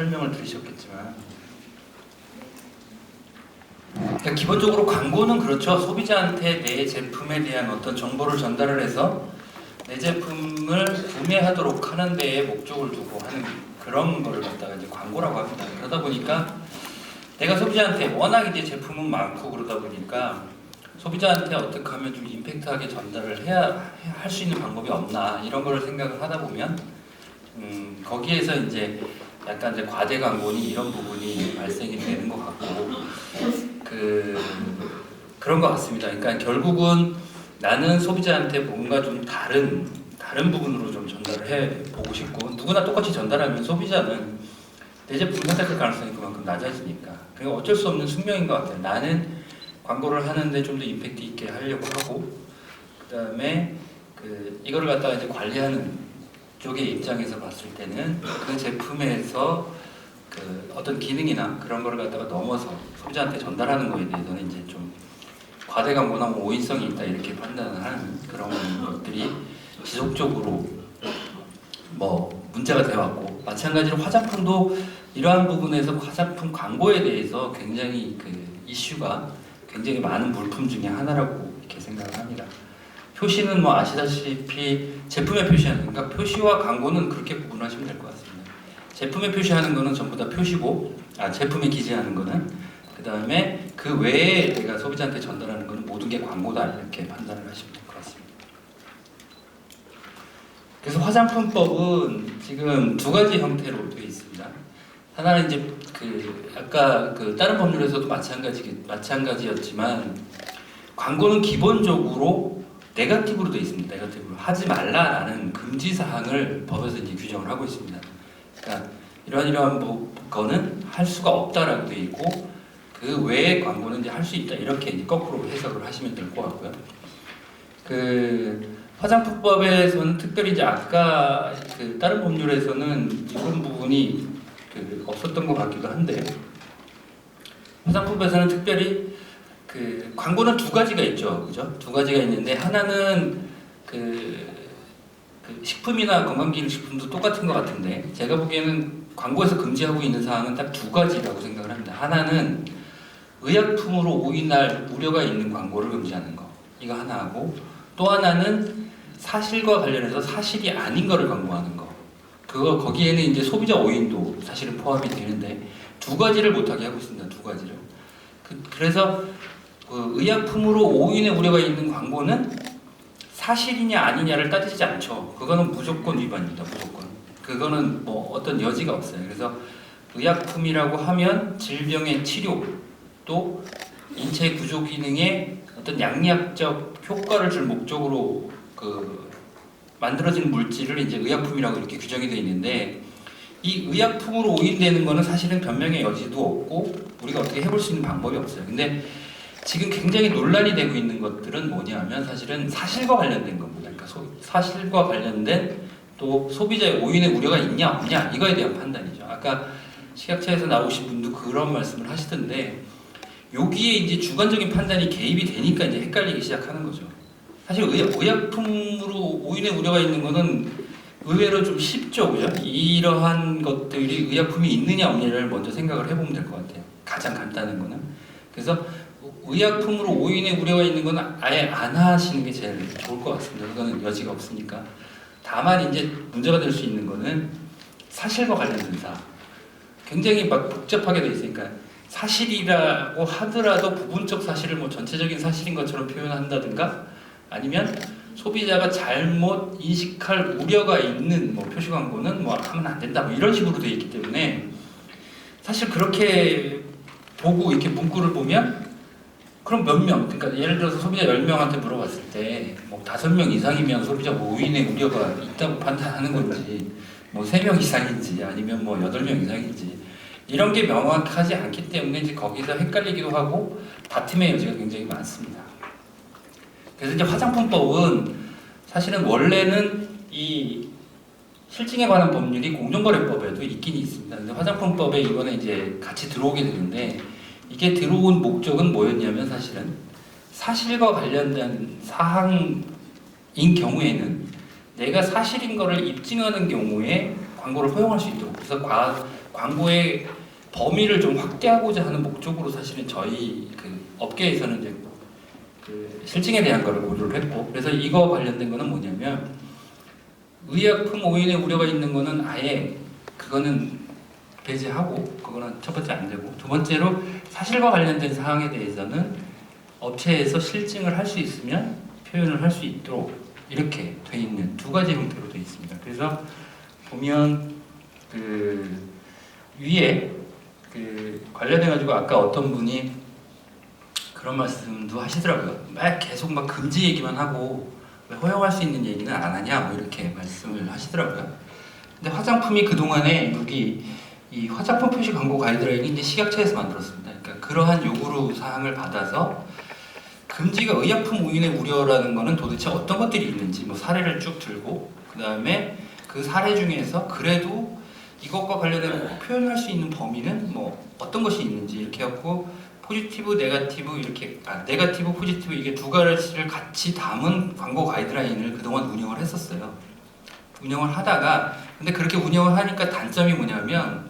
설명을 들으셨겠지만 그러니까 기본적으로 광고는 그렇죠. 소비자한테 내 제품에 대한 어떤 정보를 전달을 해서 내 제품을 구매하도록 하는 데에 목적을 두고 하는 그런 거를 갖다가 이제 광고라고 합니다. 그러다 보니까 내가 소비자한테 워낙 이제 제품은 많고 그러다 보니까 소비자한테 어떻게 하면 좀 임팩트하게 전달을 해야 할 수 있는 방법이 없나 이런 거를 생각을 하다 보면 음, 거기에서 이제 약간 이제 과대 광고니 이런 부분이 발생이 되는 것 같고 그 그런 것 같습니다. 그러니까 결국은 나는 소비자한테 뭔가 좀 다른 다른 부분으로 좀 전달을 해 보고 싶고 누구나 똑같이 전달하면 소비자는 내 제품 선택할 가능성이 그만큼 낮아지니까 그리고 어쩔 수 없는 숙명인 것 같아요. 나는 광고를 하는데 좀 더 임팩트 있게 하려고 하고 그다음에 그 이거를 갖다가 이제 관리하는 쪽의 입장에서 봤을 때는 그 제품에서 그 어떤 기능이나 그런 거를 갖다가 넘어서 소비자한테 전달하는 거에 대해서는 이제 좀 과대 광고나 뭐 오인성이 있다 이렇게 판단을 하는 그런 것들이 지속적으로 뭐 문제가 되어 왔고 마찬가지로 화장품도 이러한 부분에서 화장품 광고에 대해서 굉장히 그 이슈가 굉장히 많은 물품 중에 하나라고 이렇게 생각을 합니다. 표시는 뭐 아시다시피 제품에 표시하는 그러니까 표시와 광고는 그렇게 구분하시면 될 것 같습니다. 제품에 표시하는 거는 전부 다 표시고 아 제품에 기재하는 거는 그 다음에 그 외에 내가 소비자한테 전달하는 거는 모든 게 광고다 이렇게 판단을 하시면 될 것 같습니다. 그래서 화장품법은 지금 두 가지 형태로 되어 있습니다. 하나는 이제 그 아까 그 다른 법률에서도 마찬가지 마찬가지였지만 광고는 기본적으로 네가티브로 되어 있습니다. 네가티브로 하지 말라라는 금지 사항을 법에서 이제 규정을 하고 있습니다. 그러니까 이러한 이러한 뭐 거는 할 수가 없다라고 되어 있고 그 외의 광고는 이제 할 수 있다 이렇게 이제 거꾸로 해석을 하시면 될 것 같고요. 그 화장품법에서는 특별히 이제 아까 그 다른 법률에서는 이런 부분이 그 없었던 것 같기도 한데 화장품법에서는 특별히 그 광고는 두 가지가 있죠, 그죠? 두 가지가 있는데 하나는 그, 그 식품이나 건강기능식품도 똑같은 것 같은데 제가 보기에는 광고에서 금지하고 있는 사항은 딱 두 가지라고 생각을 합니다. 하나는 의약품으로 오인할 우려가 있는 광고를 금지하는 거 이거 하나하고 또 하나는 사실과 관련해서 사실이 아닌 거를 광고하는 거 그거 거기에는 이제 소비자 오인도 사실은 포함이 되는데 두 가지를 못하게 하고 있습니다. 두 가지를 그, 그래서 그 의약품으로 오인의 우려가 있는 광고는 사실이냐 아니냐를 따지지 않죠. 그거는 무조건 위반입니다. 무조건. 그거는 뭐 어떤 여지가 없어요. 그래서 의약품이라고 하면 질병의 치료 또 인체 구조 기능에 어떤 양리학적 효과를 줄 목적으로 그 만들어진 물질을 이제 의약품이라고 이렇게 규정이 되어 있는데 이 의약품으로 오인되는 거는 사실은 변명의 여지도 없고 우리가 어떻게 해볼 수 있는 방법이 없어요. 근데 지금 굉장히 논란이 되고 있는 것들은 뭐냐면 사실은 사실과 관련된 겁니다. 그러니까 소- 사실과 관련된 또 소비자의 오인의 우려가 있냐 없냐 이거에 대한 판단이죠. 아까 식약처에서 나오신 분도 그런 말씀을 하시던데 여기에 이제 주관적인 판단이 개입이 되니까 이제 헷갈리기 시작하는 거죠. 사실 의약, 의약품으로 오인의 우려가 있는 거는 의외로 좀 쉽죠, 그죠? 이러한 것들이 의약품이 있느냐 없느냐를 먼저 생각을 해보면 될 것 같아요. 가장 간단한 거는. 그래서 의약품으로 오인의 우려가 있는 건 아예 안 하시는 게 제일 좋을 것 같습니다. 그거는 여지가 없으니까. 다만 이제 문제가 될 수 있는 거는 사실과 관련된 사항. 굉장히 막 복잡하게 돼 있으니까 사실이라고 하더라도 부분적 사실을 뭐 전체적인 사실인 것처럼 표현한다든가 아니면 소비자가 잘못 인식할 우려가 있는 뭐 표시 광고는 뭐 하면 안 된다 뭐 이런 식으로 돼 있기 때문에 사실 그렇게 보고 이렇게 문구를 보면 그럼 몇 명, 그러니까 예를 들어서 소비자 10명한테 물어봤을 때 뭐 5명 이상이면 소비자 오인의 우려가 있다고 판단하는 건지 뭐 3명 이상인지 아니면 뭐 8명 이상인지 이런 게 명확하지 않기 때문에 이제 거기서 헷갈리기도 하고 다툼의 여지가 굉장히 많습니다. 그래서 이제 화장품법은 사실은 원래는 이 실증에 관한 법률이 공정거래법에도 있긴 있습니다. 근데 화장품법에 이번에 이제 같이 들어오게 되는데 이게 들어온 목적은 뭐였냐면 사실은 사실과 관련된 사항인 경우에는 내가 사실인 거를 입증하는 경우에 광고를 허용할 수 있도록. 그래서 과, 광고의 범위를 좀 확대하고자 하는 목적으로 사실은 저희 그 업계에서는 이제 그 실증에 대한 거를 고려를 했고 그래서 이거 관련된 거는 뭐냐면 의약품 오인의 우려가 있는 거는 아예 그거는 배제하고 그거는 첫 번째 안 되고 두 번째로 사실과 관련된 사항에 대해서는 업체에서 실증을 할 수 있으면 표현을 할 수 있도록 이렇게 돼 있는 두 가지 형태로 돼 있습니다. 그래서 보면 그 위에 그 관련해 가지고 아까 어떤 분이 그런 말씀도 하시더라고요. 막 계속 막 금지 얘기만 하고 왜 허용할 수 있는 얘기는 안 하냐 뭐 이렇게 말씀을 하시더라고요. 근데 화장품이 그 동안에 여기 이 화장품 표시 광고 가이드라인이 이제 식약처에서 만들었습니다. 그러니까 그러한 요구로 사항을 받아서 금지가 의약품 오인의 우려라는 거는 도대체 어떤 것들이 있는지 뭐 사례를 쭉 들고 그 다음에 그 사례 중에서 그래도 이것과 관련해 표현할 수 있는 범위는 뭐 어떤 것이 있는지 이렇게 해갖고 포지티브, 네가티브 이렇게 아 네가티브, 포지티브 이게 두 가지를 같이 담은 광고 가이드라인을 그동안 운영을 했었어요. 운영을 하다가 근데 그렇게 운영을 하니까 단점이 뭐냐면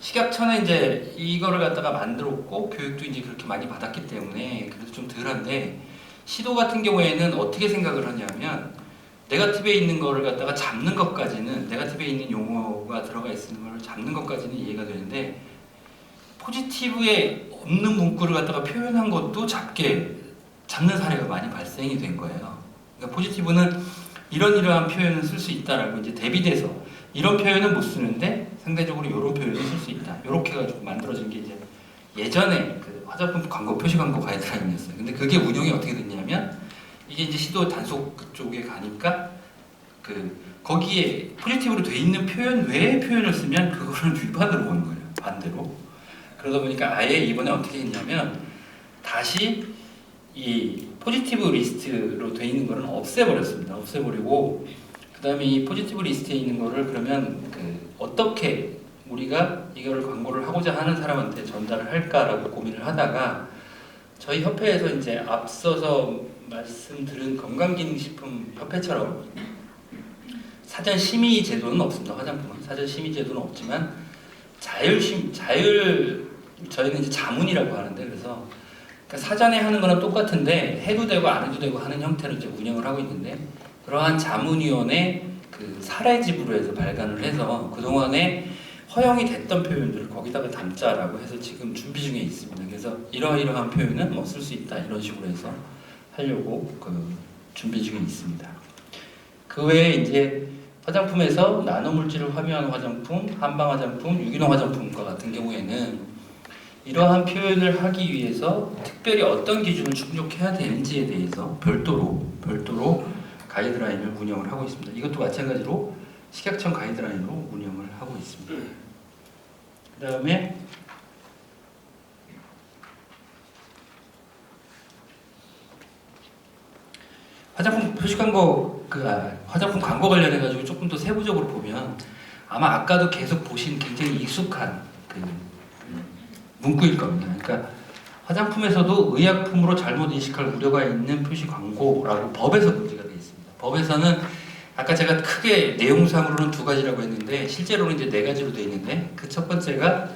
식약처는 이제 이거를 갖다가 만들었고 교육도 이제 그렇게 많이 받았기 때문에 그래도 좀 덜한데 시도 같은 경우에는 어떻게 생각을 하냐면 네가티브에 있는 거를 갖다가 잡는 것까지는 네가티브에 있는 용어가 들어가 있는 걸 잡는 것까지는 이해가 되는데 포지티브에 없는 문구를 갖다가 표현한 것도 잡게 잡는 사례가 많이 발생이 된 거예요. 그러니까 포지티브는 이런 이러한 표현을 쓸 수 있다라고 이제 대비돼서 이런 표현은 못 쓰는데 상대적으로 이런 표현을 쓸 수 있다. 이렇게 가지고 만들어진 게 이제 예전에 그 화장품 광고 표시 광고 가이드라인이었어요. 근데 그게 운영이 어떻게 됐냐면 이게 이제 시도 단속 그쪽에 가니까 그 거기에 포지티브로 돼 있는 표현 외의 표현을 쓰면 그거를 위반으로 보는 거예요. 반대로. 그러다 보니까 아예 이번에 어떻게 했냐면 다시 이 포지티브 리스트로 돼 있는 거는 없애버렸습니다. 없애버리고 그 다음에 이 포지티브 리스트에 있는 거를 그러면 그 어떻게 우리가 이거를 광고를 하고자 하는 사람한테 전달을 할까라고 고민을 하다가 저희 협회에서 이제 앞서서 말씀드린 건강기능식품 협회처럼 사전 심의 제도는 없습니다. 화장품은 사전 심의 제도는 없지만 자율 심 자율 저희는 이제 자문이라고 하는데 그래서 그러니까 사전에 하는 거는 똑같은데 해도 되고 안 해도 되고 하는 형태로 이제 운영을 하고 있는데 그러한 자문위원회 그 사례집으로 해서 발간을 해서 그 동안에 허용이 됐던 표현들을 거기다가 담자라고 해서 지금 준비 중에 있습니다. 그래서 이러이러한 표현은 뭐 쓸 수 있다 이런 식으로 해서 하려고 그 준비 중에 있습니다. 그 외에 이제 화장품에서 나노 물질을 함유한 화장품, 한방 화장품, 유기농 화장품과 같은 경우에는 이러한 표현을 하기 위해서 특별히 어떤 기준을 충족해야 되는지에 대해서 별도로 별도로 가이드라인을 운영을 하고 있습니다. 이것도 마찬가지로 식약청 가이드라인으로 운영을 하고 있습니다. 그 다음에 화장품 표시 광고 그 아, 화장품 광고 관련해 가지고 조금 더 세부적으로 보면 아마 아까도 계속 보신 굉장히 익숙한 그 문구일 겁니다. 그러니까 화장품에서도 의약품으로 잘못 인식할 우려가 있는 표시 광고라고 법에서 있습니다. 법에서는 아까 제가 크게 내용상으로는 두 가지라고 했는데 실제로는 이제 네 가지로 되어 있는데 그 첫 번째가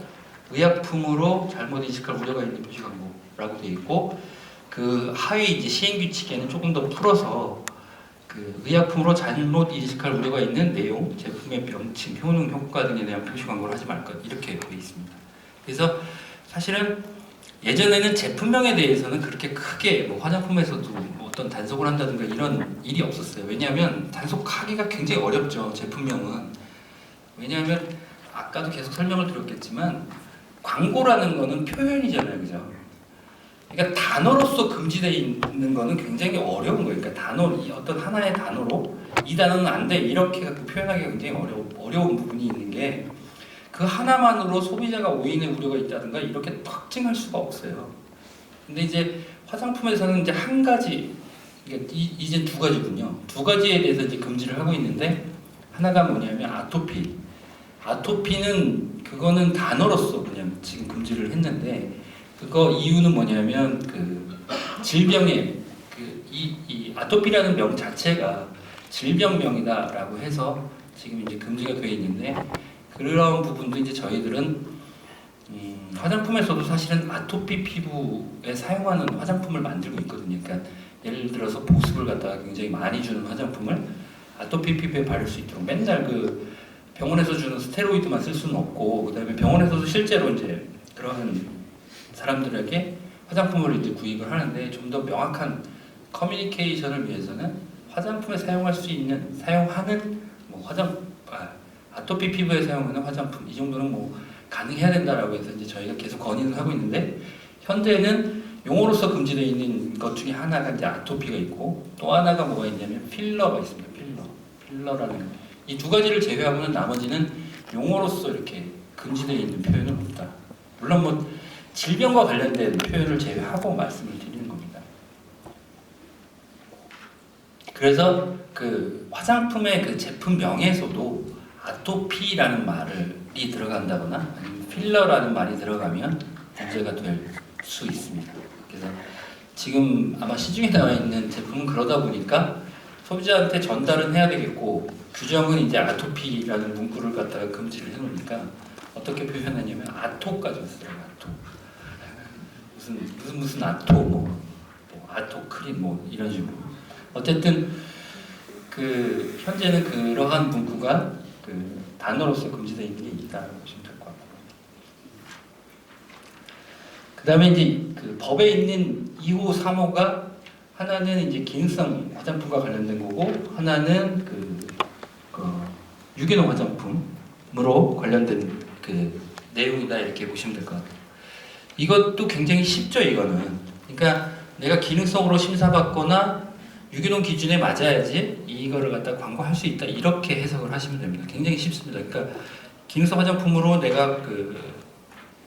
의약품으로 잘못 인식할 우려가 있는 표시 광고라고 되어 있고 그 하위 이제 시행 규칙에는 조금 더 풀어서 그 의약품으로 잘못 인식할 우려가 있는 내용, 제품의 명칭, 효능, 효과 등에 대한 표시 광고를 하지 말 것 이렇게 되어 있습니다. 그래서 사실은 예전에는 제품명에 대해서는 그렇게 크게 뭐 화장품에서도 뭐 어떤 단속을 한다든가 이런 일이 없었어요. 왜냐하면 단속하기가 굉장히 어렵죠. 제품명은 왜냐하면 아까도 계속 설명을 드렸겠지만 광고라는 거는 표현이잖아요, 그죠? 그러니까 단어로서 금지되어 있는 거는 굉장히 어려운 거예요. 그러니까 단어 이 어떤 하나의 단어로 이 단어는 안 돼 이렇게 표현하기가 굉장히 어려 어려운 부분이 있는 게 그 하나만으로 소비자가 오인의 우려가 있다든가 이렇게 특징할 수가 없어요. 근데 이제 화장품에서는 이제 한 가지 이, 이제 두 가지군요. 두 가지에 대해서 이제 금지를 하고 있는데 하나가 뭐냐면 아토피. 아토피는 그거는 단어로서 그냥 지금 금지를 했는데 그거 이유는 뭐냐면 그 질병의 그 이 이 아토피라는 병 자체가 질병명이다라고 해서 지금 이제 금지가 되어 있는데 그런 부분도 이제 저희들은 음, 화장품에서도 사실은 아토피 피부에 사용하는 화장품을 만들고 있거든요. 그러니까 예를 들어서 보습을 갖다가 굉장히 많이 주는 화장품을 아토피 피부에 바를 수 있도록 맨날 그 병원에서 주는 스테로이드만 쓸 수는 없고 그다음에 병원에서도 실제로 이제 그런 사람들에게 화장품을 이제 구입을 하는데 좀 더 명확한 커뮤니케이션을 위해서는 화장품에 사용할 수 있는 사용하는 뭐 화장 아, 아토피 피부에 사용하는 화장품 이 정도는 뭐 가능해야 된다라고 해서 이제 저희가 계속 건의를 하고 있는데 현재는 용어로서 금지되어 있는 것 중에 하나가 이제 아토피가 있고 또 하나가 뭐가 있냐면 필러가 있습니다. 필러, 필러라는 이 두 가지를 제외하고는 나머지는 용어로서 이렇게 금지되어 있는 표현은 없다. 물론 뭐 질병과 관련된 표현을 제외하고 말씀을 드리는 겁니다. 그래서 그 화장품의 그 제품명에서도 아토피라는 말이 들어간다거나 필러라는 말이 들어가면 문제가 될 수 있습니다. 지금 아마 시중에 나와 있는 제품은 그러다 보니까 소비자한테 전달은 해야 되겠고 규정은 이제 아토피라는 문구를 갖다가 금지를 해놓으니까 어떻게 표현하냐면 아토까지 쓰더라고요. 아토. 무슨 무슨 무슨 아토 뭐, 뭐 아토 크림 뭐 이런 식으로. 어쨌든 그 현재는 그러한 문구가 그 단어로서 금지되어 있는 게 있다고 보시면 될 것 같고. 그다음에 이제 그 법에 있는 2호, 3호가 하나는 이제 기능성 화장품과 관련된 거고 하나는 그, 그 유기농 화장품으로 관련된 그 내용이다 이렇게 보시면 될 것 같아요. 이것도 굉장히 쉽죠 이거는. 그러니까 내가 기능성으로 심사받거나 유기농 기준에 맞아야지 이거를 갖다 광고할 수 있다 이렇게 해석을 하시면 됩니다. 굉장히 쉽습니다. 그러니까 기능성 화장품으로 내가 그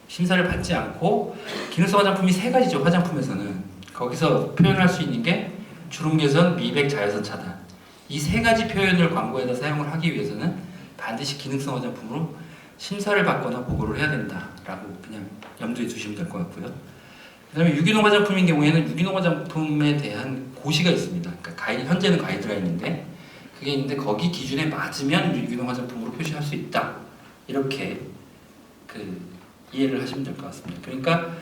심사를 받지 않고 기능성 화장품이 세 가지죠 화장품에서는 거기서 표현할 수 있는 게 주름 개선, 미백, 자외선 차단 이 세 가지 표현을 광고에다 사용을 하기 위해서는 반드시 기능성 화장품으로 심사를 받거나 보고를 해야 된다라고 그냥 염두에 두시면 될 것 같고요. 그다음에 유기농 화장품인 경우에는 유기농 화장품에 대한 고시가 있습니다. 그러니까 가이, 현재는 가이드라인인데 그게 있는데 거기 기준에 맞으면 유기농 화장품으로 표시할 수 있다. 이렇게 그 이해를 하시면 될 것 같습니다. 그러니까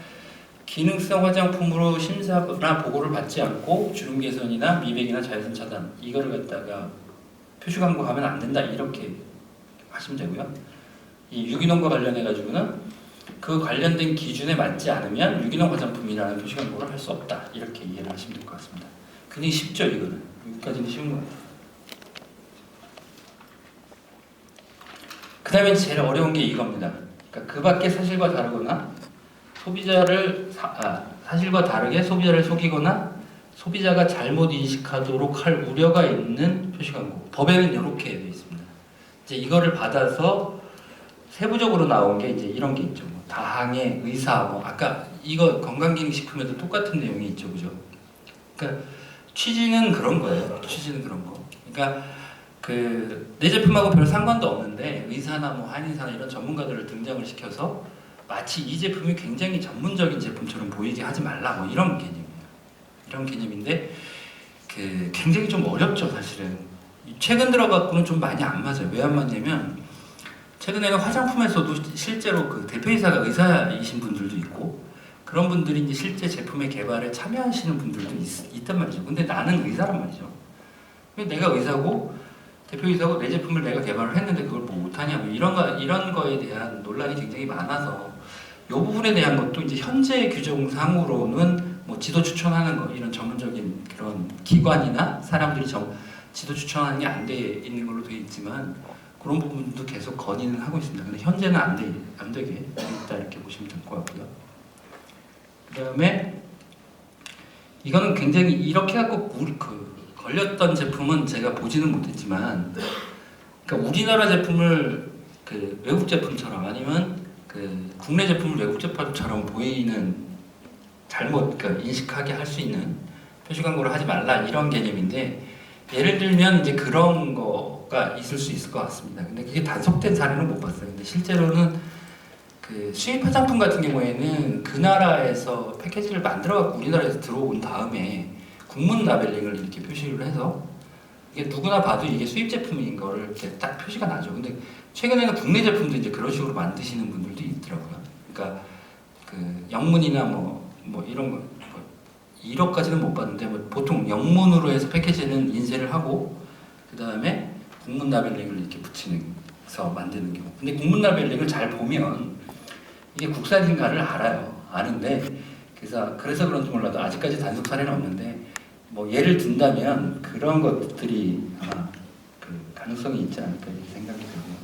기능성 화장품으로 심사나 보고를 받지 않고 주름 개선이나 미백이나 자외선 차단 이거를 갖다가 표시 광고하면 안 된다 이렇게 하시면 되고요. 이 유기농과 관련해 가지고는 그 관련된 기준에 맞지 않으면 유기농 화장품이라는 표시 광고를 할 수 없다 이렇게 이해를 하시면 될 것 같습니다. 굉장히 쉽죠 이거는 여기까지는 쉬운 것 같아요. 그 다음에 제일 어려운 게 이겁니다. 그러니까 그 밖에 사실과 다르거나 소비자를 사, 아, 사실과 다르게 소비자를 속이거나 소비자가 잘못 인식하도록 할 우려가 있는 표시 광고. 법에는 이렇게 되어 있습니다. 이제 이거를 받아서 세부적으로 나온 게 이제 이런 게 있죠. 뭐 다항의 의사, 뭐 아까 이거 건강기능식품에도 똑같은 내용이 있죠, 그죠? 그러니까 취지는 그런 거예요. 취지는 그런 거. 그러니까 그 내 제품하고 별 상관도 없는데 의사나 뭐 한의사나 이런 전문가들을 등장을 시켜서 마치 이 제품이 굉장히 전문적인 제품처럼 보이게 하지 말라 뭐 이런 개념이에요. 이런 개념인데 그 굉장히 좀 어렵죠 사실은. 최근 들어갖고는 좀 많이 안 맞아요. 왜 안 맞냐면 최근에는 화장품에서도 실제로 그 대표이사가 의사이신 분들도 있고 그런 분들이 이제 실제 제품의 개발에 참여하시는 분들도 있, 있단 말이죠. 근데 나는 의사란 말이죠. 왜 내가 의사고 대표이사고 내 제품을 내가 개발을 했는데 그걸 뭐 못하냐 뭐 이런 거 이런 거에 대한 논란이 굉장히 많아서 이 부분에 대한 것도 이제 현재 규정상으로는 뭐 지도 추천하는 거 이런 전문적인 그런 기관이나 사람들이 정, 지도 추천하는 게 안 돼 있는 걸로 돼 있지만 그런 부분도 계속 건의는 하고 있습니다. 근데 현재는 안, 돼, 안 되게 돼 있다 이렇게 보시면 될 것 같고요. 그 다음에 이거는 굉장히 이렇게 갖고 우리 그 걸렸던 제품은 제가 보지는 못했지만 그러니까 우리나라 제품을 그 외국 제품처럼 아니면 그 국내 제품을 외국 제품처럼 보이는 잘못 그러니까 인식하게 할 수 있는 표시 광고를 하지 말라 이런 개념인데 예를 들면 이제 그런 거가 있을 수 있을 것 같습니다. 근데 그게 단속된 사례는 못 봤어요. 근데 실제로는 그 수입 화장품 같은 경우에는 그 나라에서 패키지를 만들어 갖고 우리나라에서 들어온 다음에 국문 라벨링을 이렇게 표시를 해서 이게 누구나 봐도 이게 수입 제품인 거를 이렇게 딱 표시가 나죠. 근데 최근에는 국내 제품도 이제 그런 식으로 만드시는 분들도 있더라고요. 그러니까 그 영문이나 뭐, 뭐 이런 거, 뭐 1억까지는 못 봤는데 뭐 보통 영문으로 해서 패키지는 인쇄를 하고 그 다음에 국문 라벨링을 이렇게 붙이면서 만드는 경우. 근데 국문 라벨링을 잘 보면 이게 국산인가를 알아요. 아는데 그래서 그래서 그런지 몰라도 아직까지 단속 사례는 없는데 뭐 예를 든다면 그런 것들이 아마 그 가능성이 있지 않을까 생각이 들고요.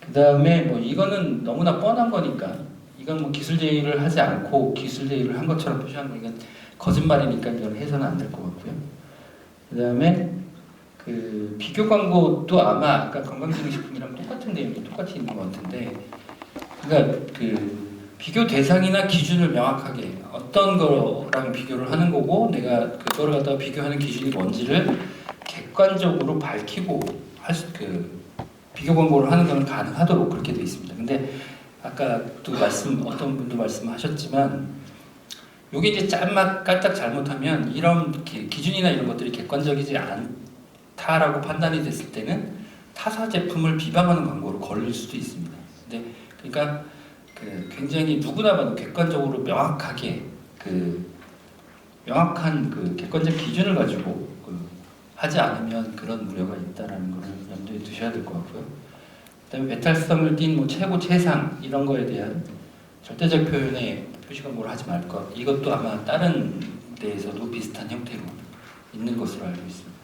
그 다음에 뭐 이거는 너무나 뻔한 거니까 이건 뭐 기술 제의를 하지 않고 기술 제의를 한 것처럼 표시한 거니까 거짓말이니까 이건 해서는 안 될 것 같고요. 그 다음에 그 비교 광고도 아마 아까 건강기능식품이랑 똑같은 내용이 똑같이 있는 것 같은데 그러니까 그 비교 대상이나 기준을 명확하게 어떤 거랑 비교를 하는 거고 내가 그거를 갖다가 비교하는 기준이 뭔지를 객관적으로 밝히고 할그 비교 광고를 하는 건 가능하도록 그렇게 돼 있습니다. 근데 아까 또 말씀 어떤 분도 말씀하셨지만 요게 이제 짠맛 깔딱 잘못하면 이런 기, 기준이나 이런 것들이 객관적이지 않다라고 판단이 됐을 때는 타사 제품을 비방하는 광고로 걸릴 수도 있습니다. 근데 그러니까 그 굉장히 누구나 봐도 객관적으로 명확하게 그 명확한 그 객관적 기준을 가지고 그 하지 않으면 그런 우려가 있다라는 것을 염두에 두셔야 될 것 같고요. 그다음에 배탈성을 띤 뭐 최고 최상 이런 거에 대한 절대적 표현에 표시 광고를 하지 말 것. 이것도 아마 다른 데에서도 비슷한 형태로 있는 것으로 알고 있습니다.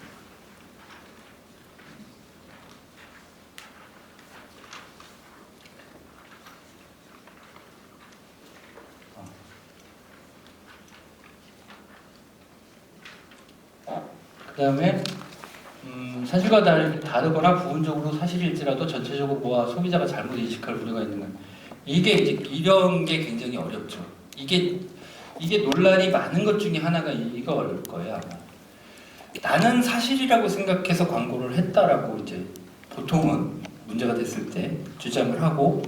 그 다음에 음, 사실과 다르, 다르거나 부분적으로 사실일지라도 전체적으로 모아 소비자가 잘못 인식할 우려가 있는 건 이게 이제 이런 게 굉장히 어렵죠. 이게 이게 논란이 많은 것 중에 하나가 이거일 거예요 아마. 나는 사실이라고 생각해서 광고를 했다라고 이제 보통은 문제가 됐을 때 주장을 하고